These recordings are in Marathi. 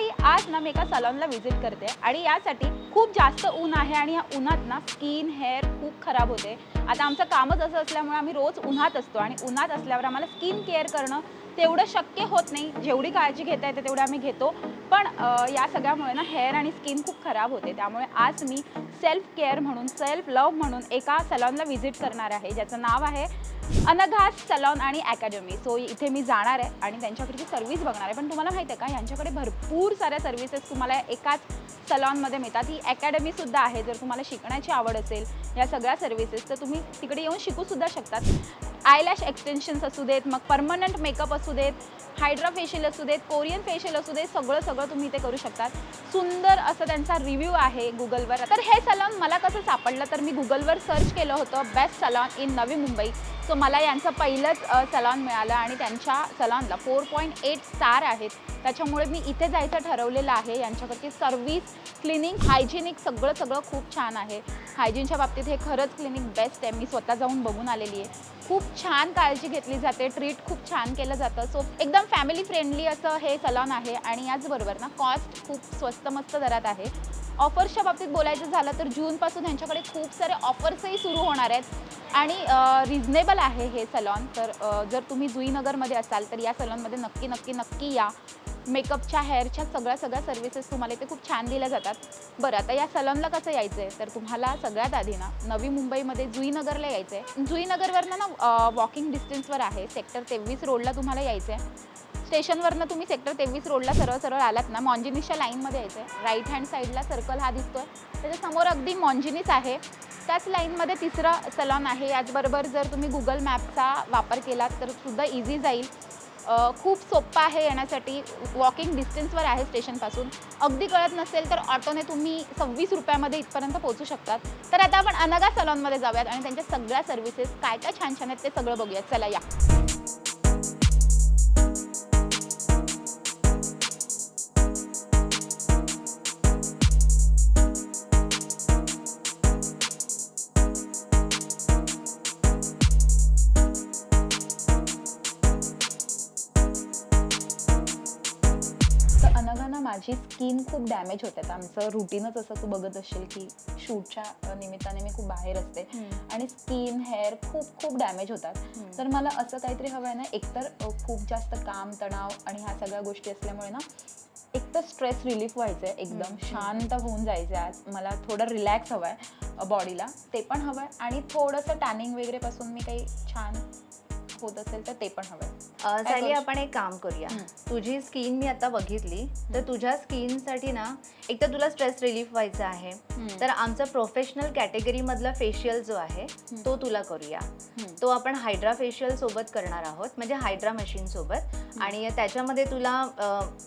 स्वागत आज ना मी एका सलॉनला व्हिजिट करते आणि यासाठी खूप जास्त ऊन आहे आणि या उन्हात ना स्किन हेअर खूप खराब होते. आता आमचं कामच असं असल्यामुळे आम्ही रोज उन्हात असतो आणि उन्हात असल्यावर आम्हाला स्किन केअर करणं तेवढं शक्य होत नाही. जेवढी काळजी घेता येते तेवढं आम्ही घेतो. पण या सगळ्यामुळे ना हेअर आणि स्किन खूप खराब होते. त्यामुळे आज मी सेल्फ केअर म्हणून सेल्फ लव्ह म्हणून एका सलॉनला व्हिजिट करणार आहे. ज्याचं नाव आहे अनघास सलॉन आणि अकॅडमी सो इथे मी जाणार आहे आणि त्यांच्याकडची सर्व्हिस बघणार आहे. पण तुम्हाला माहिती आहे का यांच्याकडे भरपूर साऱ्या सर्व्हिसेस तुम्हाला एकाच सलॉनमध्ये मिळतात. ही अकॅडमीसुद्धा आहे. जर तुम्हाला शिकण्याची आवड असेल या सगळ्या सर्व्हिसेस तर तुम्ही तिकडे येऊन शिकूसुद्धा शकतात. आयलॅश एक्सटेन्शन्स असू देत मग परमनंट मेकअप असू देत हायड्रा फेशियल असू देत कोरियन फेशियल असू देत सगळं सगळं तुम्ही ते करू शकतात. सुंदर असं त्यांचा रिव्ह्यू आहे गुगलवर तर हे सलॉन मला कसं सापडलं तर मी गुगलवर सर्च केलं होतं best salon in Navi Mumbai. So मला यांचं पहिलंच सलॉन मिळालं आणि त्यांच्या सलॉनला फोर पॉईंट एट स्टार आहेत. त्याच्यामुळे मी इथे जायचं ठरवलेलं आहे. यांच्याकडची सर्व्हिस क्लिनिंग हायजिनिक सगळं सगळं खूप छान आहे. हायजीनच्या बाबतीत हे खरंच क्लिनिक बेस्ट आहे. मी स्वतः जाऊन बघून आलेली आहे. खूप छान काळजी घेतली जाते. ट्रीट खूप छान केलं जातं. सो एकदम फॅमिली फ्रेंडली असं हे सलॉन आहे. आणि याचबरोबर ना कॉस्ट खूप स्वस्त मस्त दरात आहे. ऑफर्सच्या बाबतीत बोलायचं झालं तर जूनपासून ह्यांच्याकडे खूप सारे ऑफर्सही सुरू होणार आहेत. आणि रिजनेबल आहे हे सलॉन तर जर तुम्ही जुईनगरमध्ये असाल तर या सलॉनमध्ये नक्की नक्की नक्की या. मेकअपच्या हेअरच्या सगळ्या सगळ्या सर्व्हिसेस तुम्हाला इथे खूप छान दिल्या जातात. बरं आता या सलॉनला कसं यायचं आहे तर तुम्हाला सगळ्यात आधी ना नवी मुंबईमध्ये जुईनगरला यायचं आहे जुईनगरवरनं ना वॉकिंग डिस्टन्सवर आहे. सेक्टर तेवीस रोडला तुम्हाला यायचं आहे स्टेशनवरनं तुम्ही सेक्टर तेवीस रोडला सरळ सरळ आलात ना मॉन्जिनिसच्या लाईनमध्ये यायचं आहे राईट हँड साईडला सर्कल हा दिसतो आहे त्याच्यासमोर अगदी मॉन्जिनीस आहे. त्याच लाईनमध्ये तिसरा सलॉन आहे. याचबरोबर जर तुम्ही गुगल मॅपचा वापर केलात तर सुद्धा इझी जाईल. खूप सोप्पा आहे येण्यासाठी. वॉकिंग डिस्टन्सवर आहे स्टेशनपासून. अगदी कळत नसेल तर ऑटोने तुम्ही सव्वीस रुपयामध्ये इथपर्यंत पोहोचू शकतात. तर आता आपण अनगा सलॉनमध्ये जाऊयात आणि त्यांच्या सगळ्या सर्व्हिसेस काय काय छान छान आहेत ते सगळं बघूयात. चला या. माझी स्किन खूप डॅमेज होते. तर आमचं रुटीनच असं तू बघत असशील की शूटच्या निमित्ताने मी खूप बाहेर असते. आणि स्किन हेअर खूप खूप डॅमेज होतात. तर मला असं काहीतरी हवं आहे ना एकतर खूप जास्त काम तणाव आणि ह्या सगळ्या गोष्टी असल्यामुळे ना एकतर स्ट्रेस रिलीफ व्हायचं आहे एकदम शांत होऊन जायचं आहे आज. मला थोडं रिलॅक्स हवं आहे बॉडीला ते पण हवं आहे आणि थोडंसं टॅनिंग वगैरे पासून मी काही छान होत असेल तर ते पण हवं करू आपण एक काम करूया. तुझी स्किन मी आता बघितली. तर तुझ्या स्किनसाठी ना एक तर तुला स्ट्रेस रिलीफ व्हायचं आहे. तर आमचा प्रोफेशनल कॅटेगरी मधला फेशियल जो आहे तो तुला करूया. तो आपण हायड्रा फेशियल सोबत करणार आहोत. म्हणजे हायड्रा मशीन सोबत. आणि त्याच्यामध्ये तुला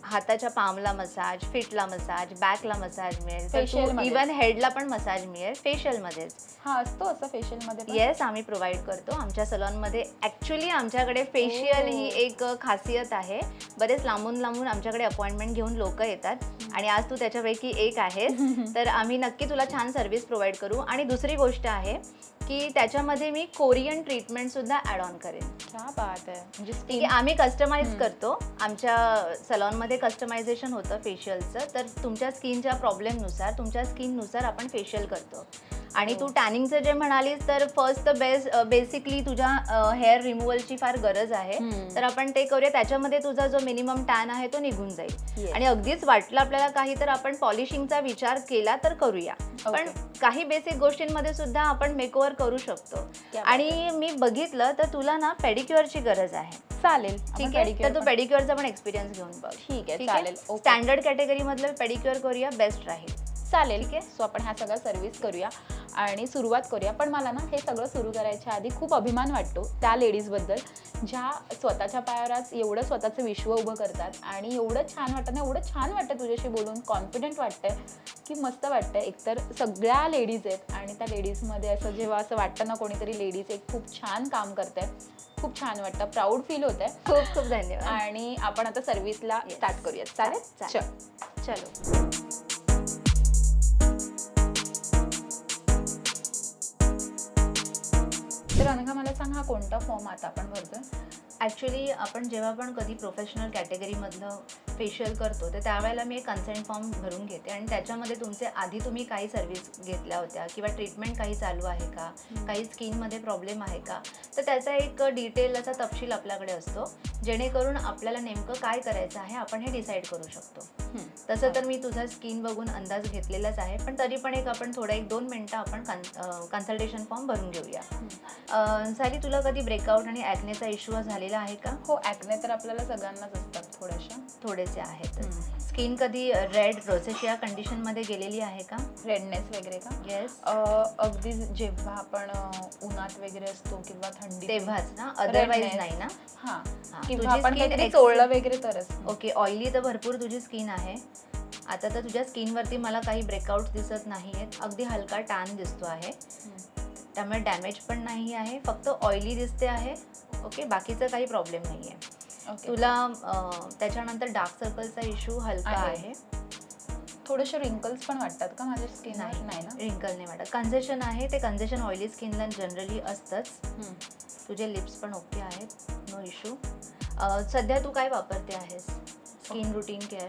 हाताच्या पामला मसाज फिटला मसाज बॅकला मसाज मिळेल. Facial मध्ये. इवन हेडला पण मसाज मिळेल फेशियल मध्येच हा असतो असं फेशियलमध्ये पण? येस आम्ही प्रोव्हाइड करतो. आमच्या सलॉनमध्ये ॲक्च्युली आमच्याकडे फेशियल ही. एक खासियत आहे. बरेच लांबून लांबून आमच्याकडे अपॉइंटमेंट घेऊन लोक येतात. आणि आज तू त्याच्यापैकी एक आहेस. तर आम्ही नक्की तुला छान सर्व्हिस प्रोव्हाइड करू. आणि दुसरी गोष्ट आहे की त्याच्यामध्ये मी कोरियन ट्रीटमेंट सुद्धा ॲड ऑन करेन. क्या बात आहे म्हणजे ठीक आहे आम्ही कस्टमाइज. करतो. आमच्या सलॉनमध्ये कस्टमायझेशन होतं फेशियलचं तर तुमच्या स्किनच्या प्रॉब्लेमनुसार तुमच्या स्किननुसार आपण फेशियल करतो. आणि तू. टॅनिंगचं जे म्हणालीस तर फर्स्ट बेस्ट बेसिकली तुझ्या हेअर रिमूव्हलची फार गरज आहे. तर आपण ते करूया. त्याच्यामध्ये तुझा जो मिनिमम टॅन आहे तो निघून जाईल. आणि अगदीच वाटलं आपल्याला काही तर आपण पॉलिशिंगचा विचार केला तर करूया. पण. काही बेसिक गोष्टींमध्ये सुद्धा आपण मेकओव्हर करू शकतो. आणि मी बघितलं तर तुला ना पेडिक्युअरची गरज आहे. चालेल. ठीक आहे? तर तू पेडिक्युअरचा पण एक्सपिरियन्स घेऊन बघ. ठीक आहे चालेल. स्टँडर्ड कॅटेगरी मधलं पेडिक्युअर करूया बेस्ट राहील. चालेल. ठीक आहे? सो आपण ह्या सगळ्या सर्व्हिस करूया. आणि सुरुवात करूया. पण मला ना हे सगळं सुरू करायच्या आधी खूप अभिमान वाटतो त्या लेडीजबद्दल ज्या स्वतःच्या पायावर आज एवढं स्वतःचं विश्व उभं करतात आणि एवढं छान वाटतं ना एवढं छान वाटतं तुझ्याशी बोलून कॉन्फिडंट वाटतंय की मस्त वाटतं एकतर सगळ्या लेडीज आहेत आणि त्या लेडीजमध्ये असं जेव्हा असं वाटतं ना कोणीतरी लेडीज एक खूप छान काम करते खूप छान वाटतं प्राऊड फील होत आहे खूप खूप धन्यवाद. आणि आपण आता सर्व्हिसला. स्टार्ट करूया चालेल? चालेल. चल. कोणता फॉर्म आता आपण भरतोय? ॲक्च्युली आपण जेव्हा पण कधी प्रोफेशनल कॅटेगरीमधलं फेशियल करतो तर त्यावेळेला मी एक कन्सेंट फॉर्म भरून घेते. आणि त्याच्यामध्ये तुमचे आधी तुम्ही काही सर्व्हिस घेतल्या होत्या किंवा ट्रीटमेंट काही चालू आहे का? काही स्किनमध्ये प्रॉब्लेम आहे का? तर त्याचा एक डिटेल असा तपशील आपल्याकडे असतो. जेणेकरून आपल्याला नेमकं काय करायचं आहे आपण हे डिसाईड करू शकतो. तसं तर मी तुझा स्किन बघून अंदाज घेतलेलाच आहे पण तरी पण एक आपण थोडं एक दोन मिनटं आपण कन्सल्टेशन फॉर्म भरून घेऊया. साली तुला कधी ब्रेकआउट आणि ॲक्नेचा इश्यू झालेला आहे का? हो ॲक्ने तर आपल्याला सगळ्यांनाच असतात थोड्याशा. थोडेसे आहेत. स्किन कधी रेड रोसेशिया कंडिशनमध्ये गेलेली आहे का? रेडनेस वगैरे का? येस अगदी जेव्हा आपण उन्हात वगैरे असतो किंवा थंडी तेव्हाच ना? अदरवाईज. नाही ना? हा. किंवा तुझी आपण skin काहीतरी ex- चोळलं वगैरे तरच ओके ऑइली तर भरपूर तुझी स्किन आहे. आता तर तुझ्या स्किनवरती मला काही ब्रेकआउट दिसत नाही आहेत अगदी हलका टॅन दिसतो आहे. त्यामुळे डॅमेज पण नाही आहे फक्त ऑइली दिसते आहे. ओके बाकीचा काही प्रॉब्लेम नाही आहे तुला त्याच्यानंतर डार्क सर्कलचा इश्यू हलका आहे. थोडेसे रिंकल्स पण वाटतात का माझ्या स्किन नाही नाही ना? रिंकल नाही वाटत. कन्झेशन आहे ते कन्झेशन ऑइली स्किनला जनरली असतंच. तुझे लिप्स पण ओके आहेत नो इश्यू सध्या तू काय वापरते आहेस? स्किन रुटीन केअर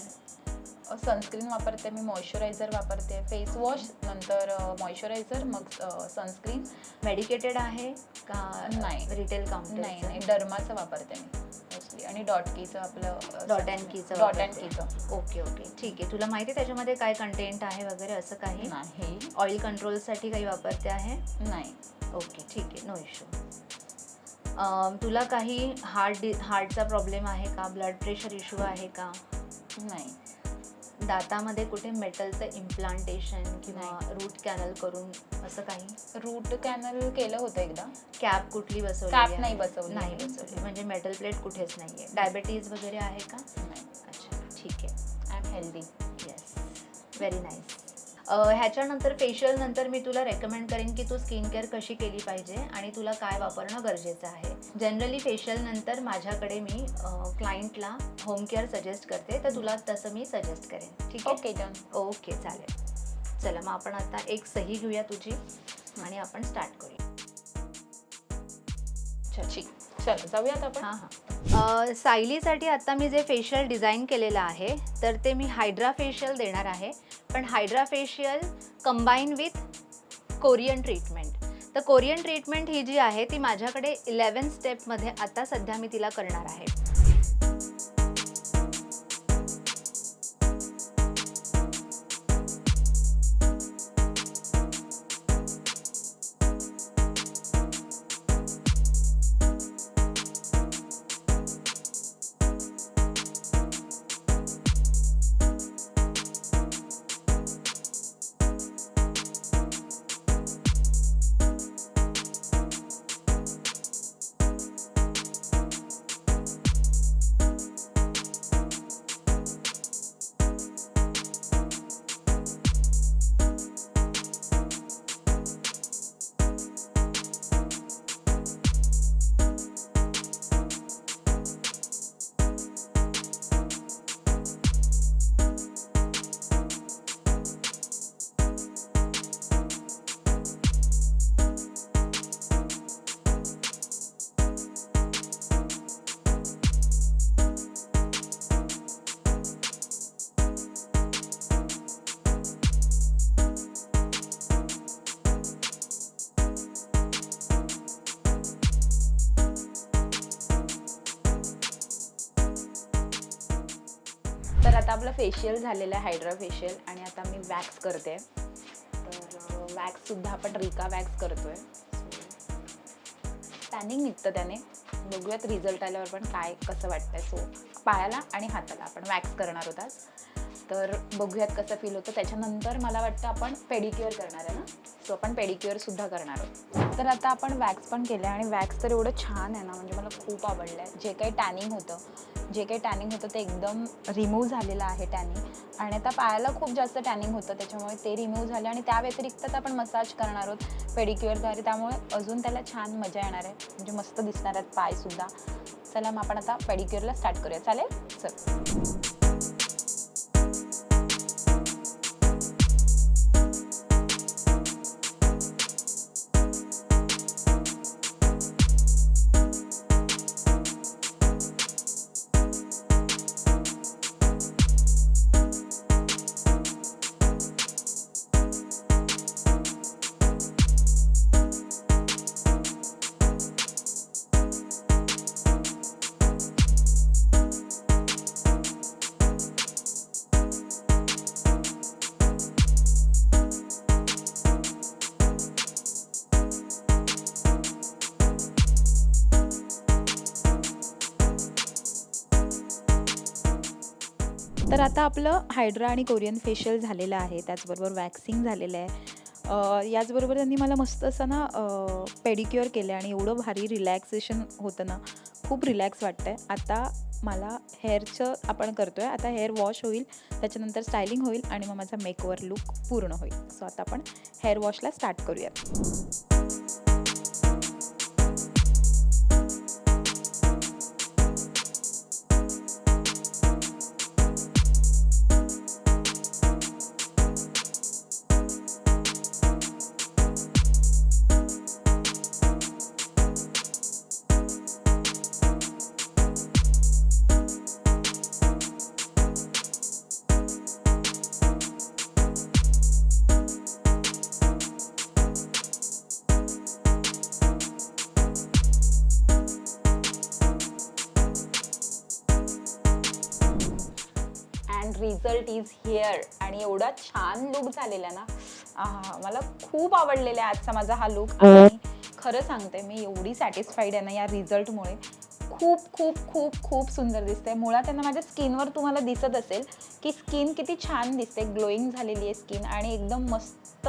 सनस्क्रीन वापरते मी मॉइश्चरायझर वापरते. फेस वॉश नंतर मॉइश्चरायझर मग सनस्क्रीन मेडिकेटेड आहे का नाही. रिटेल नाही नाही. काउंटर डर्माचं वापरते मी. आणि डॉट कीचं आपलं Dot and keyचं डॉट अँड. कीचं ओके ओके. ठीक आहे. तुला माहिती त्याच्यामध्ये काय कंटेंट आहे वगैरे असं काही? नाही. ऑइल कंट्रोलसाठी काही वापरते आहे? नाही. ओके ठीक आहे. नो इश्यू तुला काही हार्ट हार्टचा प्रॉब्लेम आहे का? ब्लड प्रेशर इश्यू आहे का? नाही. दातामध्ये कुठे मेटलचं इम्प्लांटेशन किंवा. रूट कॅनल करून असं काही? रूट कॅनल केलं होतं एकदा. कॅप कुठली बसवली Cap नाही बसवली. नाही बसवली. म्हणजे मेटल प्लेट कुठेच नाही. आहे डायबिटीज वगैरे आहे का? नाही. अच्छा ठीक आहे. I am healthy yes very nice ह्याच्यानंतर facial नंतर मी तुला रेकमेंड करेन की तू स्किन केअर कशी केली पाहिजे आणि तुला काय वापरणं गरजेचं आहे. जनरली फेशियल नंतर माझ्याकडे मी क्लायंटला होम केअर सजेस्ट करते. तर तुला तसं मी सजेस्ट करेन. ठीक आहे? ओके डन ओके चालेल. चला मग आपण आता एक सही घेऊया तुझी आणि आपण स्टार्ट करूया. ठीक. चल जाऊयात आपण. हां हां. सायलीसाठी आता मी जे फेशियल डिझाईन केलेलं आहे तर ते मी हायड्रा फेशियल देणार आहे. पण hydra facial combine with Korean treatment. तर कोरियन ट्रीटमेंट ही जी आहे ती माझ्याकडे इलेवन स्टेपमध्ये आता सध्या मी तिला करणार आहे. आपलं फेशियल झालेलं आहे हायड्रा फेशियल आणि आता मी वॅक्स करते. तर वॅक्ससुद्धा आपण रिका वॅक्स करतोय. टॅनिंग निघतं त्याने. बघूयात रिझल्ट आल्यावर पण काय कसं वाटतंय. सो पायाला आणि हाताला आपण वॅक्स करणार होतात. तर बघूयात कसं फील होतं. त्याच्यानंतर मला वाटतं आपण पेडिक्युअर करणार आहे ना? सो आपण पेडिक्युअर सुद्धा करणार आहोत. तर आता आपण वॅक्स पण केलं आहे आणि वॅक्स तर एवढं छान आहे ना? म्हणजे मला खूप आवडलं आहे जे काही टॅनिंग होतं जे काही टॅनिंग होतं ते एकदम रिमूव्ह झालेलं आहे टॅनिंग आणि आता पायाला खूप जास्त टॅनिंग होतं त्याच्यामुळे ते रिमूव्ह झाले आणि त्या व्यतिरिक्त तर आपण मसाज करणार आहोत पेडिक्युअरद्वारे त्यामुळे अजून त्याला छान मजा येणार आहे. म्हणजे मस्त दिसणार आहेत पायसुद्धा चला मग आपण आता पेडिक्युअरला स्टार्ट करूया. चालेल? चल तर आता आपलं हायड्रा आणि कोरियन फेशियल झालेलं आहे त्याचबरोबर वॅक्सिंग झालेलं आहे. याचबरोबर त्यांनी मला मस्त असं ना पेडिक्युअर केलं आणि एवढं भारी रिलॅक्सेशन होतं ना खूप रिलॅक्स वाटतं आहे आता मला हेअरचं आपण करतो आहे आता हेअर वॉश होईल त्याच्यानंतर स्टायलिंग होईल आणि मग माझा मेकओवर लुक पूर्ण होईल. सो आता आपण हेअर वॉशला स्टार्ट करूयात. अँड रिझल्ट इज हिअर आणि एवढा छान लुक झालेला ना. मला खूप आवडलेला आहे आजचा माझा हा लुक आणि खरं सांगते मी एवढी सॅटिस्फाईड आहे ना या रिझल्टमुळे खूप खूप खूप खूप सुंदर दिसते मुळात त्यांना माझ्या स्किनवर तुम्हाला दिसत असेल की स्किन किती छान दिसते ग्लोईंग झालेली आहे स्किन आणि एकदम मस्त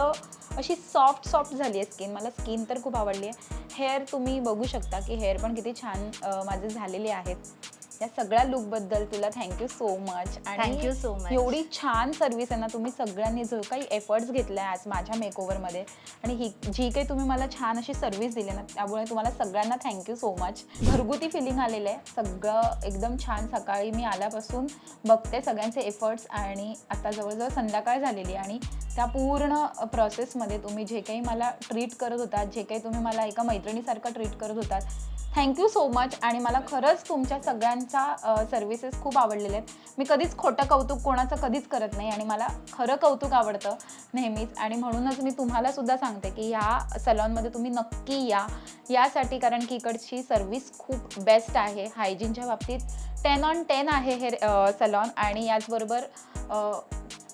अशी सॉफ्ट सॉफ्ट झाली आहे स्किन मला स्किन तर खूप आवडली आहे. हेअर तुम्ही बघू शकता की हेअर पण किती छान माझे झालेले आहेत. या सगळ्या लुकबद्दल तुला thank you so much thank you so much एवढी छान सर्व्हिस आहे ना तुम्ही सगळ्यांनी जो काही एफर्ट्स घेतले आज माझ्या मेकओव्हरमध्ये आणि ही जी काही तुम्ही मला छान अशी सर्व्हिस दिली ना त्यामुळे तुम्हाला सगळ्यांना थँक्यू सो मच घरगुती फिलिंग आलेलं आहे. सगळं एकदम छान सकाळी मी आल्यापासून बघते सगळ्यांचे एफर्ट्स आणि आता जवळजवळ संध्याकाळ झालेली आहे आणि त्या पूर्ण प्रोसेसमध्ये तुम्ही जे काही मला ट्रीट करत होतात जे काही तुम्ही मला एका मैत्रिणीसारखं ट्रीट करत होतात थँक्यू सो मच आणि मला खरंच तुमच्या सगळ्यांच्या सर्व्हिसेस खूप आवडलेले आहेत. मी कधीच खोटं कौतुक कोणाचं कधीच करत नाही आणि मला खरं कौतुक आवडतं नेहमीच. आणि म्हणूनच मी तुम्हालासुद्धा सांगते की ह्या सलॉनमध्ये तुम्ही नक्की या. यासाठी कारण की इकडची सर्व्हिस खूप बेस्ट आहे. हायजीनच्या बाबतीत टेन ऑन टेन आहे हे सलॉन. आणि याचबरोबर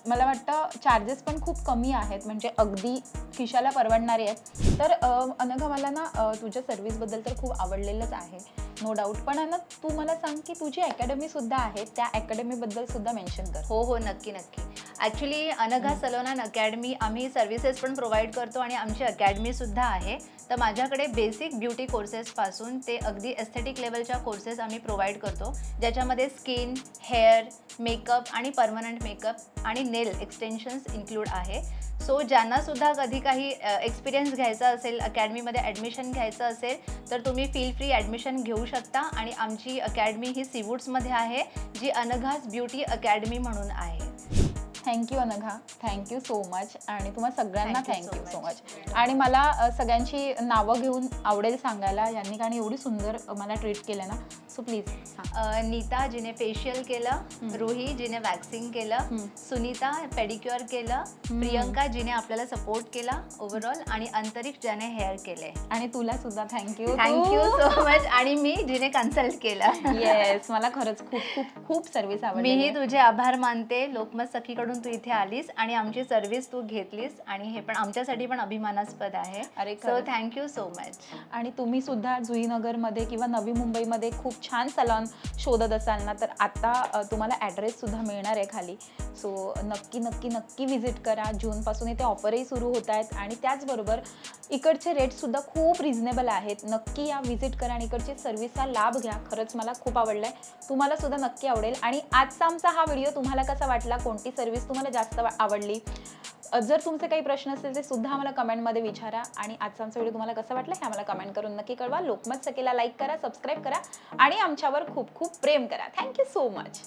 मला वाटतं चार्जेस पण खूप कमी आहेत. म्हणजे अगदी खिशाला परवडणारे आहेत. तर अनघा मला ना तुझ्या सर्व्हिसबद्दल तर खूप आवडलेलंच आहे. नो डाऊट पण ना तू मला सांग की तुझी अकॅडमी सुद्धा आहे. त्या अकॅडमीबद्दल सुद्धा मेन्शन कर. हो हो. नक्की नक्की. Actually Anagha salon and academy आम्ही सर्व्हिसेस पण प्रोव्हाइड करतो आणि आमची अकॅडमी सुद्धा आहे. तर माझ्याकडे बेसिक ब्युटी कोर्सेसपासून ते अगदी एस्थेटिक लेवलच्या कोर्सेस आम्ही प्रोव्हाइड करतो. ज्याच्यामध्ये स्किन हेअर मेकअप आणि परमनंट मेकअप आणि नेल एक्सटेन्शन्स इन्क्लूड आहे. सो ज्यांना सुद्धा कधी काही एक्सपिरियन्स घ्यायचा असेल अकॅडमीमध्ये ॲडमिशन घ्यायचं असेल तर तुम्ही फील फ्री ॲडमिशन घेऊ शकता आणि आमची अकॅडमी ही सीवूड्समध्ये आहे जी अनघास ब्युटी अकॅडमी म्हणून आहे. Thank you Anagha thank you so much आणि तुम्हाला सगळ्यांना थँक्यू सो. मच आणि मला सगळ्यांची नावं घेऊन आवडेल सांगायला. यांनी कारण एवढी सुंदर मला ट्रीट केलं ना. सो प्लीज नीता जिने फेशियल केलं. रुही जिने वॅक्सिंग केलं. सुनीता पेडिक्युअर केलं. प्रियंका जिने आपल्याला सपोर्ट केला ओव्हरऑल आणि अंतरिक्ष ज्याने हेअर केले. आणि तुला सुद्धा थँक्यू थँक्यू सो मच आणि मी जिने कन्सल्ट केलं. येस मला खरंच खूप खूप खूप सर्व्हिस आवडली मीही तुझे आभार मानते. लोकमत सखीकडून तू इथे आलीस आणि आमची सर्व्हिस तू घेतलीस आणि हे पण आमच्यासाठी पण अभिमानास्पद आहे. अरे सो. थँक्यू सो मच आणि तुम्ही सुद्धा जुईनगरमध्ये किंवा नवी मुंबईमध्ये खूप छान सलॉन शोधत असाल ना तर आता तुम्हाला ॲड्रेस सुद्धा मिळणार आहे खाली. सो नक्की नक्की नक्की व्हिजिट करा. जूनपासून इथे ऑफरही सुरू होत आहेत आणि त्याचबरोबर इकडचे रेटसुद्धा खूप रिझनेबल आहेत. नक्की या व्हिजिट करा आणि इकडची सर्व्हिसचा लाभ घ्या. खरंच मला खूप आवडलं आहे तुम्हाला सुद्धा नक्की आवडेल. आणि आजचा आमचा हा व्हिडिओ तुम्हाला कसा वाटला? कोणती सर्व्हिस तुम्हाला जास्त आवडली. जर तुमचे काही प्रश्न असतील ते सुद्धा आम्हाला कमेंटमध्ये विचारा आणि आजचा आमचा व्हिडिओ तुम्हाला कसा वाटला हे आम्हाला कमेंट करून नक्की कळवा. लोकमत सकेला लाईक करा सबस्क्राईब करा आणि आमच्यावर खूप खूप प्रेम करा. Thank you so much